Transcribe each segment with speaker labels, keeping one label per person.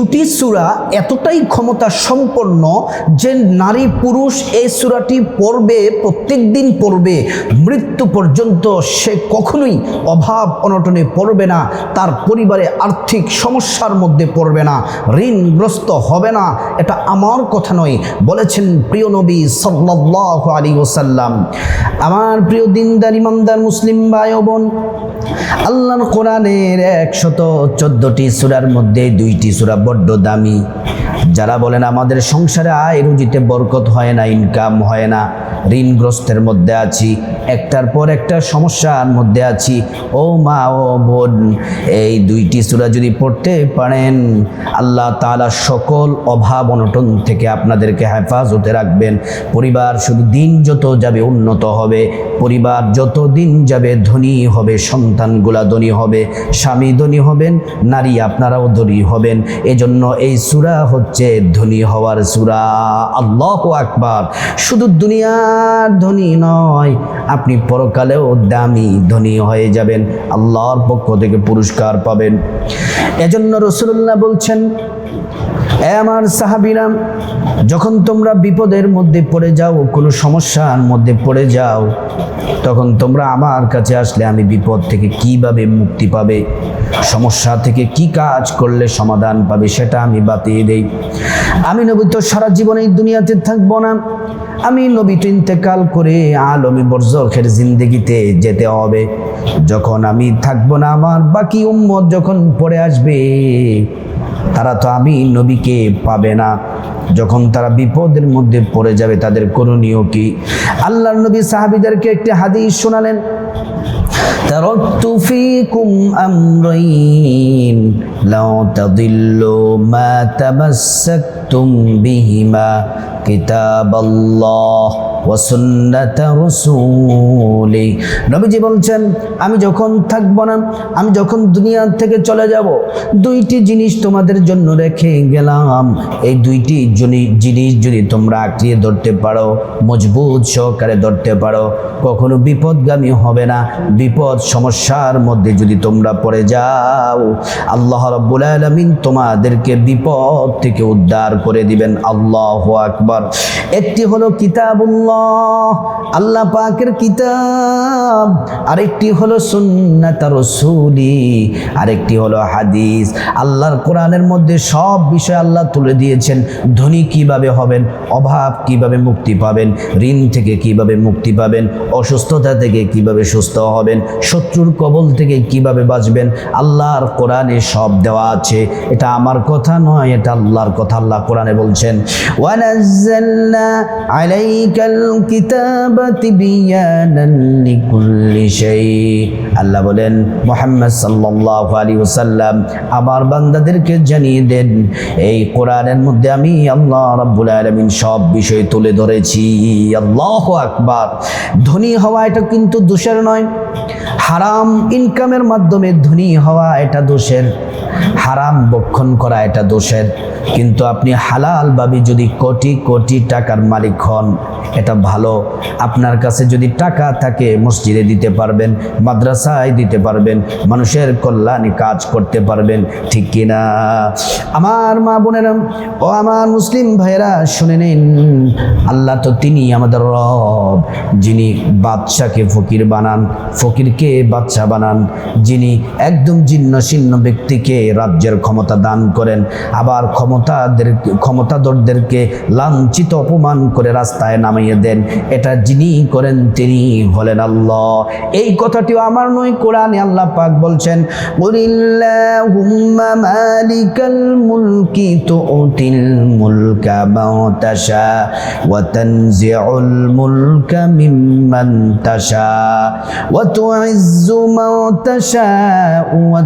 Speaker 1: দুটি সূরা এতটাই ক্ষমতা সম্পন্ন যে নারী পুরুষ এই সূরাটি পড়বে, প্রত্যেক দিন পড়বে। মৃত্যু পর্যন্ত সে কখনোই অভাব অনটনে পড়বে না, তার পরিবারে আর্থিক সমস্যার মধ্যে পড়বে না, ঋণগ্রস্ত হবে না, এটা আমার কথা নয়, বলেছেন প্রিয় নবী সাল্লাল্লাহু আলাইহি ওসাল্লাম আমার প্রিয় দিনদার, ইমানদার মুসলিম ভাই বোন আল্লাহর কোরআনের একশত চোদ্দটি সূরার মধ্যে দুইটি সূরা বড্ড দামি। যারা বলেন, আমাদের সংসারে আয় রুজিতে বরকত হয় না ইনকাম হয় না, ঋণগ্রস্তের মধ্যে আছি, একটার পর একটা সমস্যার মধ্যে আছি। ও মা, ও বোন, এই দুইটি সূরা যদি পড়তে পারেন, আল্লাহ তাআলা সকল অভাব অনটন থেকে আপনাদেরকে হেফাজতে রাখবেন। পরিবার শুধু দিন যত যাবে উন্নত হবে, পরিবার যত দিন যাবে ধনী হবে, সন্তানগুলা ধনী হবে, স্বামী ধনী হবেন, নারী আপনারাও ধনী হবেন। এজন্য এই সূরা হচ্ছে ধনী হওয়ার সূরা। আল্লাহু আকবার। শুধু দুনিয়ার ধনী নয়, আপনি পরকালেও দামি ধনী হয়ে যাবেন। আল্লাহর পক্ষ থেকে পুরস্কার পাবেন। এজন্য রসুল্লাহ বলছেন, এ আমার সাহাবিরাম যখন তোমরা বিপদের মধ্যে পড়ে যাও, কোনো সমস্যার মধ্যে পড়ে যাও, তখন তোমরা আমার কাছে আসলে আমি বিপদ থেকে কীভাবে মুক্তি পাবে? সমস্যা থেকে কি কাজ করলে সমাধান পাবে সেটা আমি বাতিয়ে দেই। আমি নবী তো সারা জীবনে দুনিয়াতে থাকব না। আমি নবী তো ইন্তেকাল করে আলমী বর্জখের জিন্দগিতে যেতে হবে। যখন আমি থাকব না, আমার বাকি উম্মত যখন পড়ে আসবে তারা তো আমি নবীকে পাবে না যখন তারা বিপদের মধ্যে পড়ে যাবে তাদের করণীয় কি আল্লাহর নবী সাহাবিদেরকে একটি হাদিস শোনালেন تركت فيكم أمرين لو تضلوا ما تمسكتم بهما كتاب الله وسنة رسوله নবীজি বলছেন, আমি যখন থাকব না, আমি যখন দুনিয়া থেকে চলে যাব, দুইটি জিনিস তোমাদের জন্য রেখে গেলাম। এই দুইটি জিনিস যদি তোমরা আঁকড়িয়ে ধরতে পারো, মজবুত সহকারে ধরতে পারো, কখনো বিপদগামী হবে না। বিপদ সমস্যার মধ্যে যদি তোমরা পড়ে যাও, আল্লাহ রব্বুল আলমিন তোমাদেরকে বিপদ থেকে উদ্ধার করে দিবেন। আল্লাহ আকবার। একটি হলো কিতাবুল্লাহ আল্লাহ পাকের কিতাব। আরেকটি হলো সুন্নাত রসুলি, আরেকটি হলো হাদিস। আল্লাহর কোরআনের মধ্যে সব বিষয় আল্লাহ তুলে দিয়েছেন। ধনী কীভাবে হবেন, অভাব কীভাবে মুক্তি পাবেন, ঋণ থেকে কীভাবে মুক্তি পাবেন, অসুস্থতা থেকে কীভাবে সুস্থ হবেন, শত্রুর কবল থেকে কীভাবে বাঁচবেন, আল্লাহর কোরআনে সব দেওয়া আছে। এটা আমার কথা নয়, এটা আল্লাহর কথা, আল্লাহ কোরআনে বলছেন ওয়ানাজ্জালনা আলাইকাল আল্লাহ বলেন, মুহাম্মদ সাল্লাল্লাহু আলাইহি ওয়াসাল্লাম, আমার বান্দাদেরকে জানিয়ে দেন, এই কোরআনের মধ্যে আমি আল্লাহ রাব্বুল আলামিন সব বিষয় তুলে ধরেছি। আল্লাহু আকবার। ধনী হওয়া এটা কিন্তু দোষের নয়। হারাম ইনকামের মাধ্যমে ধনী হওয়া এটা দোষের। হারাম বক্ষণ করা এটা দোষের। কিন্তু আপনি হালাল হালালভাবে যদি কোটি কোটি টাকার মালিক হন, এটা ভালো। আপনার কাছে যদি টাকা থাকে, মসজিদে দিতে পারবেন, মাদ্রাসায় দিতে পারবেন, মানুষের কল্যাণে কাজ করতে পারবেন, ঠিক কিনা? আমার মা বোনেরা, ও আমার মুসলিম ভাইয়েরা, শুনে নিন, আল্লাহ তো তিনি আমাদের রব। যিনি বাদশাকে ফকির বানান, ফকিরকে বাদশা বানান, যিনি একদম জীর্ণ শীর্ণ ব্যক্তিকে রাজ্যের ক্ষমতা দান করেন, আবার ক্ষমতাদের, ক্ষমতাধরদেরকে লাঞ্ছিত, অপমান করে রাস্তায় নামিয়ে দেন। এটা যিনি করেন তিনি হলেন আল্লাহ, এই কথাটিও আমার নয়, কোরআনে আল্লাহ পাক বলছেন কুলিল্লাহুম্মা মালিকাল মুলকি তুতিল মুলকা মান তাশা ওয়া তানজিউল মুলকা মিম্মান তাশা ওয়া তুইজ্জু মান তাশা ওয়া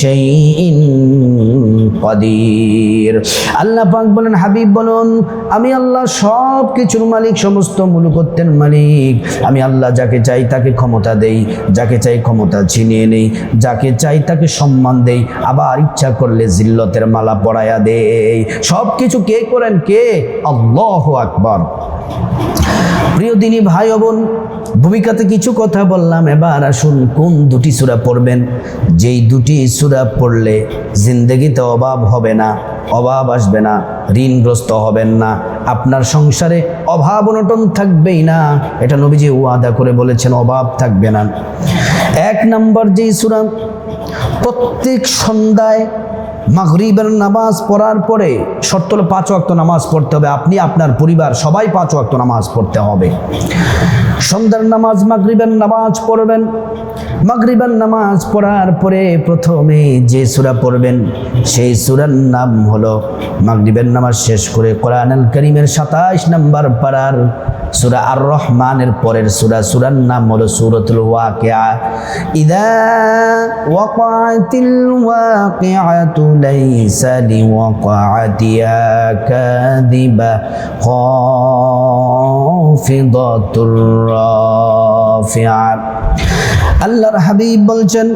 Speaker 1: শাইইন কাদির। আল্লাহ পাক বলেন, হাবিব বলুন, আমি আল্লাহ সব কিছুর মালিক, সমস্ত মুলুকত্বের মালিক। আমি আল্লাহ যাকে চাই তাকে ক্ষমতা দেই, যাকে চাই ক্ষমতা ছিনিয়ে নেই, যাকে চাই তাকে সম্মান দেই। আবার ইচ্ছা করলে জিল্লতের মালা পরায়া দেই। সব কিছু কে করেন? কে? আল্লাহ আকবার। প্রিয় দিনী ভাই বোন ভূমিকাতে কিছু কথা বললাম, এবার আসুন কোন দুটি সুরা পড়বেন? যেই দুটি সুরা পড়লে জিন্দগিতে অভাব হবে না, অভাব আসবে না, ঋণগ্রস্ত হবেন না, আপনার সংসারে অভাব অনটন থাকবেই না, এটা নবীজি ওয়াদা করে বলেছেন, অভাব থাকবে না। এক নম্বর যেই সুরা, প্রত্যেক সন্ধ্যায় মাগরিবের নামাজ পড়ার পরে হলো পাঁচ ওয়াক্ত নামাজ পড়তে হবে, আপনি আপনার পরিবার সবাই পাঁচ ওয়াক্ত নামাজ পড়তে হবে। সন্ধ্যার নামাজ, মাগরিবের নামাজ পড়বেন। মাগরিবের নামাজ পড়ার পরে প্রথমে যে সূরা পড়বেন, সেই সূরার নাম হলো মাগরিবের নামাজ শেষ করে কোরআন আল করিমের সাতাইশ নম্বর পাড়ার সূরা আর রহমানের পরের সূরা, সুরার নাম হলো সুরতুল ওয়াকিয়া। ইদা ওয়াকাতিল ওয়াকিআতু লাইসা লিওয়াকাতিহা কাযিবা। খাফিদাতুর রাফিআ আল্লাহর হাবিব বলছেন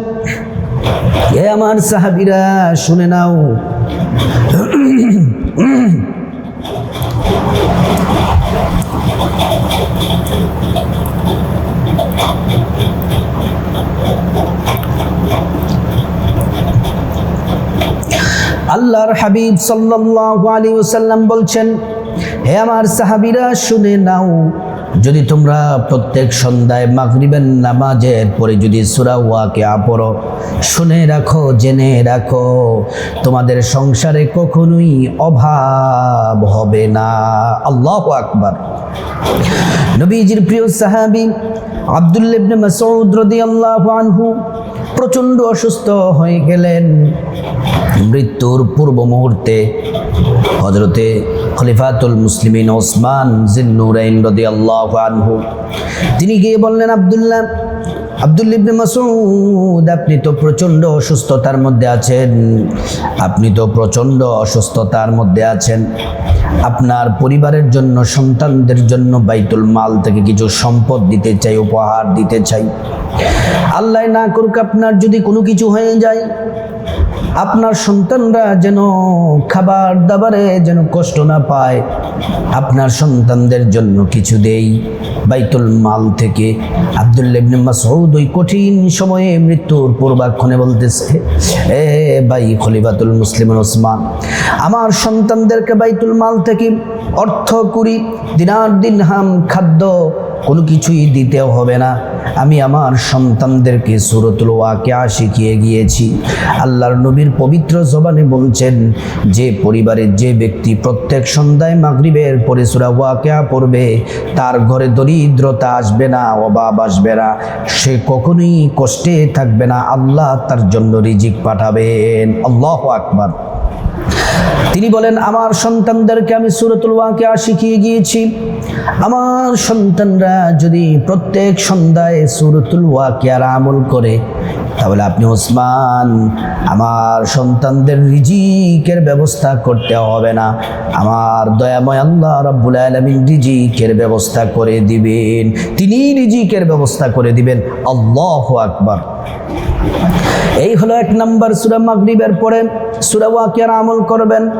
Speaker 1: এ আমার সাহাবীরা শুনে নাও আল্লাহর হাবিব সাল্লাল্লাহু আলাইহি ওয়াসাল্লাম বলছেন হে আমার সাহাবীরা, শুনে নাও। যদি তোমরা প্রত্যেক সন্ধ্যায় মাগরিবের নামাজের পরে যদি সূরা ওয়াকিয়া পড়ো, শুনে রাখো, জেনে রাখো, তোমাদের সংসারে কখনোই অভাব হবে না। আল্লাহ আকবার। নবীজির প্রিয় সাহাবী আব্দুল্লাহ ইবনে মাসউদ রাদিয়াল্লাহু আনহু প্রচণ্ড অসুস্থ হয়ে গেলেন। মৃত্যুর পূর্ব মুহূর্তে হজরতে খলিফাতুল মুসলিমিন ওসমান জিন্নুরাইন রদি আল্লাহ আনহু, তিনি গিয়ে বললেন, আবদুল্লাহ আব্দুল ইবনে মাসুদ আপনি তো প্রচণ্ড অসুস্থতার মধ্যে আছেন। আপনি তো প্রচণ্ড অসুস্থতার মধ্যে আছেন। আপনার পরিবারের জন্য, সন্তানদের জন্য বাইতুল মাল থেকে কিছু সম্পদ দিতে চাই, উপহার দিতে চাই। আল্লাহ না করুক আপনার যদি কোনো কিছু হয়ে যায় আপনার সন্তানরা যেন খাবার দাবারে যেন কষ্ট না পায়, আপনার সন্তানদের জন্য কিছু দেই। বাইতুল মাল থেকে আবদুল্লাহ ইবনে মাসউদ ওই কঠিন সময়ে মৃত্যুর পূর্বাক্ষণে বলতেছে, এ ভাই খলিফাতুল মুসলিম ওসমান, আমার সন্তানদেরকে বাইতুল মাল থেকে অর্থ কুড়ি, দিনার দিন হাম খাদ্য কোনো কিছুই দিতে হবে না। আমি আমার সন্তানদেরকে সুরতুল ওয়াকিয়া শিখিয়ে গিয়েছি। আল্লাহর নবীর পবিত্র জবানে বলছেন, যে পরিবারের যে ব্যক্তি প্রত্যেক সন্ধ্যায় মাগরিবের পরে সুরা ওয়াকিয়া পড়বে, তার ঘরে দরিদ্রতা আসবে না, অভাব আসবে না। সে কখনোই কষ্টে থাকবে না। আল্লাহ তার জন্য রিজিক পাঠাবেন। আল্লাহ আকবার। তিনি বলেন, আমার সন্তানদেরকে আমি সুরতুল ওয়াকিয়া শিখিয়ে গিয়েছি। আমার সন্তানরা যদি প্রত্যেক সন্ধ্যায় সুরতুল ওয়াকিয়ার আমল করে তাহলে আপনি ওসমান, আমার সন্তানদের রিজিকের ব্যবস্থা করতে হবে না। আমার দয়াময় আল্লাহ রব্বুল আলমিন রিজিকের ব্যবস্থা করে দিবেন। তিনি রিজিকের ব্যবস্থা করে দিবেন। আল্লাহ আকবার। এই হলো এক নাম্বার সুরা মাগরিবের পরে সুরা ওয়াকিয়ার আমল করবেন।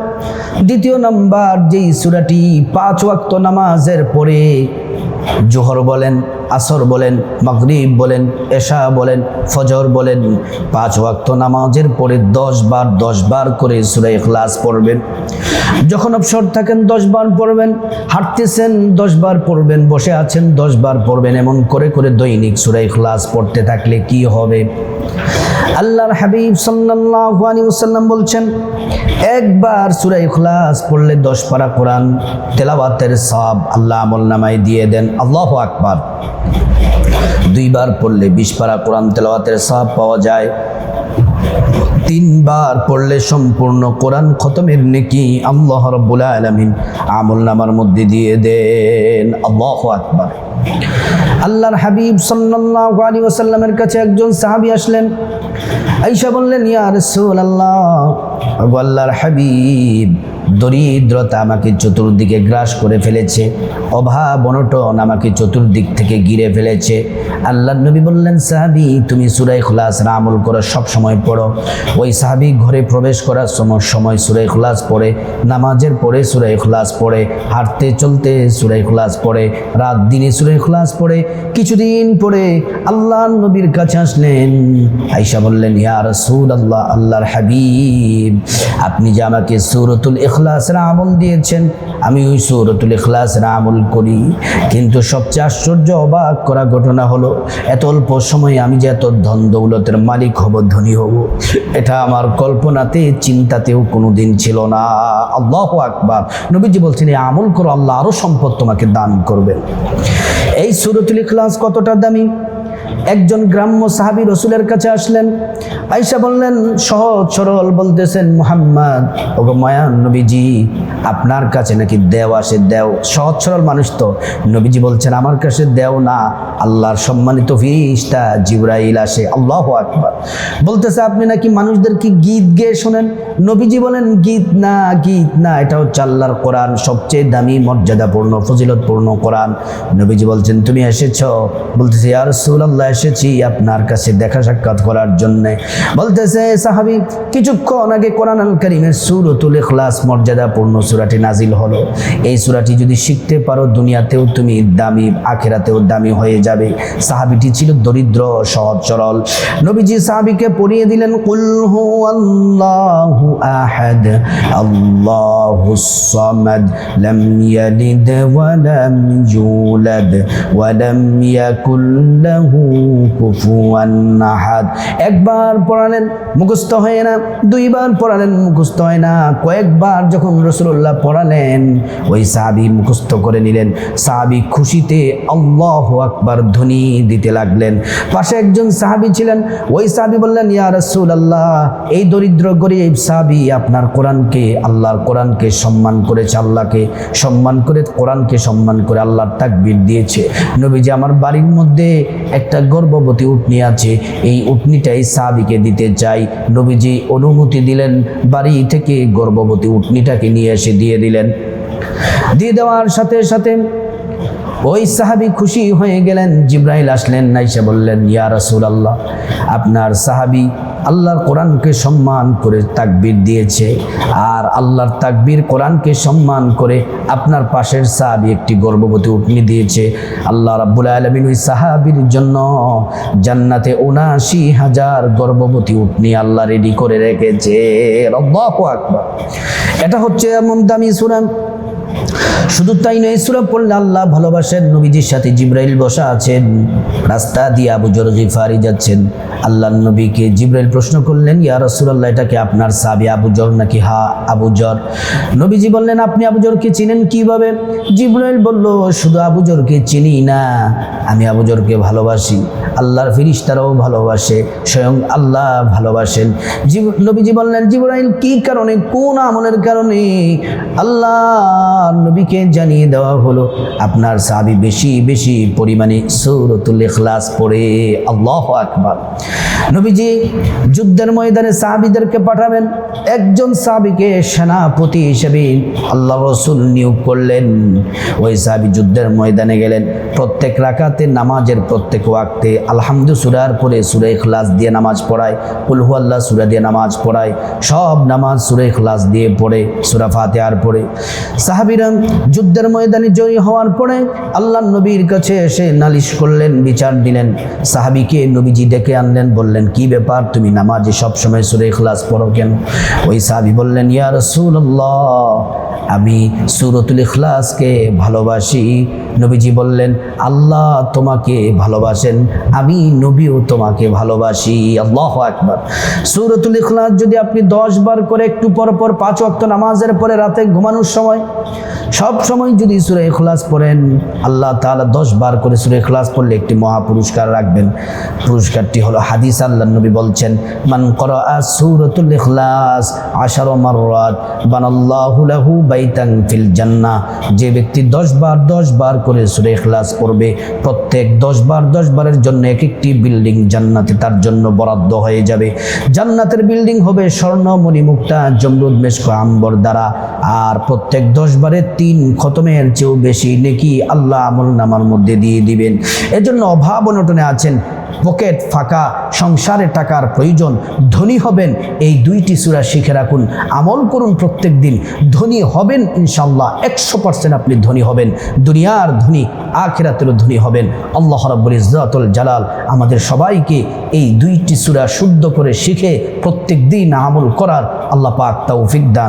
Speaker 1: দ্বিতীয় নাম্বার, যেই সুরাটি পাঁচ ওয়াক্ত নামাজের পরে জোহর বলেন আসর বলেন, মাগরিব বলেন, এশা বলেন, ফজর বলেন, পাঁচ ওয়াক্ত নামাজের পরে দশ বার দশ বার করে সুরা ইখলাস পড়বেন। যখন অবসর থাকেন, দশ বার পড়বেন, হাঁটতেছেন, দশ বার পড়বেন, বসে আছেন, দশ বার পড়বেন, এমন করে করে দৈনিক সুরা ইখলাস পড়তে থাকলে কি হবে? আল্লাহর হাবিব সাল্লাল্লাহু আলাইহি বলছেন, একবার সূরা ইখলাস পড়লে 10 পারা কোরআন, তেলাওয়াতের সব আল্লাহ আমল নামায় দিয়ে দেন। আল্লাহু আকবার। দুইবার পড়লে 20 পারা কোরআন তেলাওয়াতের সব পাওয়া যায়। তিনবার পড়লে সম্পূর্ণ কোরআন খতমের নেকি আল্লাহ রব্বুল আলামিন আমল নামার মধ্যে দিয়ে দেন। আল্লাহু আকবার। আল্লাহর হাবিব সাল্লাল্লাহু আলাইহি ওয়াসাল্লামের কাছে একজন সাহাবী আসলেন। আয়েশা বললেন, ইয়া রাসূলুল্লাহ। আল্লাহর হাবিব। দরিদ্রতা আমাকে চতুর্দিকে গ্রাস করে ফেলেছে, অভাব অনটন আমাকে চতুর্দিক থেকে ঘিরে ফেলেছে। আল্লাহ নবী বললেন, সাহাবি, তুমি সুরাই খুলাস আমল করো, সব সময় পড়ো। ওই সাহাবি ঘরে প্রবেশ করার সময় সময় সুরাই খুলাস পড়ে, নামাজের পরে সুরাই খুলাস পড়ে, হাঁটতে চলতে সুরাই খুলাস পড়ে, রাত দিনে সুরাই খুলাস পড়ে, কিছুদিন পরে আল্লাহ নবীর কাছে আসলেন। আইসা বললেন, ইয়া রসুল আল্লাহ আল্লাহর হাবিব, আপনি যে আমাকে সৌরতুল ইখলাসের আমল দিয়েছেন। আমি ওই সৌরতুল ইখলাসের আমল করি। কিন্তু সবচেয়ে আশ্চর্য, অবাক করা ঘটনা হলো, এত অল্প সময়ে আমি যে এত ধন দৌলতের মালিক হব, ধনী হব, এটা আমার কল্পনাতে, চিন্তাতেও কোনো দিন ছিল না। আল্লাহ আকবার। নবীজি বলছেন এই আমল করো, আল্লাহ আরও সম্পদ তোমাকে দান করবেন। এই সুরতুল ইখলাস কতটা দামি? একজন গ্রাম্য সাহাবি রসুলের কাছে আসলেন। আইসা বললেন, সহজ সরল বলতেছেন মুহাম্মদ। ওগো মায়ান নবীজি, আপনার কাছে নাকি দেও আসে দেও সহজ সরল মানুষ তো। নবীজি বলছেন, আমার কাছে দেও না। আল্লাহর সম্মানিত ফিরিস্তা জিব্রাইল আসে। আল্লাহ আকবার। বলতেছে, আপনি নাকি মানুষদেরকে গীত গেয়ে শোনেন? নবীজি বলেন, গীত না গীত না। এটা হচ্ছে আল্লাহর কোরআন। সবচেয়ে দামি, মর্যাদাপূর্ণ, ফজিলতপূর্ণ কোরআন। নবীজি বলছেন, তুমি এসেছ? বলতেছে আর আল্লাহ এসেছি আপনার কাছে দেখা সাক্ষাৎ করার জন্য। বলতেছে, সাহাবি, কিছুক্ষণ আগে কোরআন আল করিমের সুরতুল ইখলাস মর্যাদাপূর্ণ সুরাটি নাজিল হলো। এই সুরাটি যদি শিখতে পারো দুনিয়াতেও তুমি দামি, আখেরাতেও দামি হয়ে যাবে। সাহাবিটি ছিল দরিদ্র, সহজ, সরল। নবীজি সাহাবিকে পড়িয়ে দিলেন, কুল হু আল্লাহু আহাদ, আল্লাহু লাম ইয়ালিদ ওয়া লাম ইউলাদ, ওয়া লাম ইয়াকুল লাহু কুফুয়ান একবার পড়ালেন, মুখস্থ হয় না। দুইবার পড়ালেন, মুখস্থ হয় না। কয়েকবার যখন রসুল্লাহ পড়ালেন, ওই সাহাবি মুখস্থ করে নিলেন। সাহাবি খুশিতে আল্লাহ আকবার ধ্বনি দিতে লাগলেন। পাশে একজন সাহাবি ছিলেন, ওই সাহাবি বললেন, ইয়া রসুল আল্লাহ এই দরিদ্র গরিব সাহাবি আপনার কোরআনকে, আল্লাহর কোরআনকে সম্মান করেছে, আল্লাহকে সম্মান করে, কোরআনকে সম্মান করে আল্লাহর তাকবির দিয়েছে। নবীজি, আমার বাড়ির মধ্যে একটা গর্ভবতী উটনি আছে। এই উটনিটাই সাহাবিকে দিতে চাই। নবীজি অনুমতি দিলেন, বাড়ি থেকে গর্ভবতী উটনিটাকে নিয়ে এসে দিয়ে দিলেন। দিয়ে দেওয়ার সাথে সাথে ওই সাহাবি খুশি হয়ে গেলেন। জিব্রাহিল আসলেন, নাইসা বললেন, ইয়া রাসূল আল্লাহ আপনার সাহাবি আল্লাহর কোরআনকে সম্মান করে তাকবির দিয়েছে। আর আল্লাহর তাকবির কোরআনকে সম্মান করে আপনার পাশের সাহাবি একটি গর্ভবতী উটনি দিয়েছে। আল্লাহ রাব্বুল আলমিন ওই সাহাবির জন্য জান্নাতে উনাশি হাজার গর্ভবতী উটনি আল্লাহ রেডি করে রেখেছে। আল্লাহু আকবার। এটা হচ্ছে এমন দামি সুরান। শুধু তাই নয় সুরা পড়লে আল্লাহ ভালোবাসেন নবীজির সাথে, জিব্রাইল বসা আছেন, রাস্তা দিয়ে আবু জর ফারি যাচ্ছেন। আল্লাহ নবীকে জিব্রাইল প্রশ্ন করলেন, ইয়া রাসূলুল্লাহ, এটা কি আপনার সাবি আবু জর নাকি হা আবু জর? নবীজি বললেন, আপনি আবু জরকে চিনেন কীভাবে? জিব্রাইল বলল, শুধু আবু জরকে চিনি না, আমি আবু জরকে ভালোবাসি। আল্লাহর ফিরিস্তারাও ভালোবাসে, স্বয়ং আল্লাহ ভালোবাসেন। নবীজি বললেন, জিব্রাইল, কি কারণে? কোন আমলের কারণে? আল্লাহ নবীকে জানিয়ে দেওয়া হলো। আপনার সাহাবি বেশি বেশি পরিমাণে সৌরতুল ইখলাস পড়ে। আল্লাহ আকবার। নবীজি যুদ্ধের ময়দানে সাহাবিদেরকে পাঠাবেন। একজন সাহাবিকে সেনাপতি হিসেবে আল্লাহ রসুল নিয়োগ করলেন। ওই সাহাবি যুদ্ধের ময়দানে গেলেন। প্রত্যেক রাকাতে নামাজের প্রত্যেক ওয়াক্তে আলহামদু সুরার পরে সুরে ইখলাস দিয়ে নামাজ পড়ায়। কুলহু আল্লাহ সুরা দিয়ে নামাজ পড়ায়। সব নামাজ সুরে ইখলাস দিয়ে পড়ে, সুরা ফাতেহার পড়ে। সাহাবিরা যুদ্ধের ময়দানে জয়ী হওয়ার পরে আল্লাহ নবীর কাছে এসে নালিশ করলেন, বিচার দিলেন। সাহাবিকে নবীজি ডেকে আনলেন, বললেন, কি ব্যাপার? তুমি নামাজে সবসময় সুরে খ্লাস পড়ো কেন? ওই সাহাবি বললেন, ইয়া রাসূলুল্লাহ আমি সুরতুল ইখলাসকে ভালোবাসি। নবীজি বললেন, আল্লাহ তোমাকে ভালোবাসেন, আমি নবীও তোমাকে ভালোবাসি। আল্লাহ আকবার। সুরতুল ইখলাস যদি আপনি দশ বার করে একটু পর পর পাঁচ ওয়াক্ত নামাজের পরে রাতে ঘুমানোর সময়, সব সময় যদি সুরে ইখলাস পড়েন, আল্লাহ তাআলা দশ বার করে সুরে ইখলাস পড়লে একটি মহা পুরস্কার রাখবেন। পুরস্কারটি হলো হাদিস আল্লাহ নবী বলছেন, মান করা সুরতুল ইখলাস আশার মাররাত বানাল্লাহু লাহু বাইতাং ফিল জান্না যে ব্যক্তি দশ বার দশ বার করে সুরে ইখলাস পড়বে, প্রত্যেক দশ বার দশ বারের জন্য এক একটি বিল্ডিং জান্নাতে তার জন্য বরাদ্দ হয়ে যাবে। জান্নাতের বিল্ডিং হবে স্বর্ণ, মণিমুক্তা, জমরুদ, মেশক, আম্বর দ্বারা। আর প্রত্যেক দশ বারে তিন খতমের চেয়েও বেশি নেকি আল্লাহ আমল নামার মধ্যে দিয়ে দিবেন। এজন্য অভাব অনটনে আছেন পকেট ফাঁকা, সংসারে টাকার প্রয়োজন, ধনী হবেন, এই দুইটি সুরা শিখে রাখুন। আমল করুন প্রত্যেক দিন, ধনী হবেন ইনশাল্লাহ একশো পার্সেন্ট আপনি ধনী হবেন। দুনিয়ার ধনী, আখেরাতেরও ধনী হবেন। আল্লাহ রাব্বুল ইজ্জাতুল জালাল আমাদের সবাইকে এই দুইটি সুরা শুদ্ধ করে শিখে প্রত্যেক দিন আমল করার আল্লাহ পাক তৌফিক দান।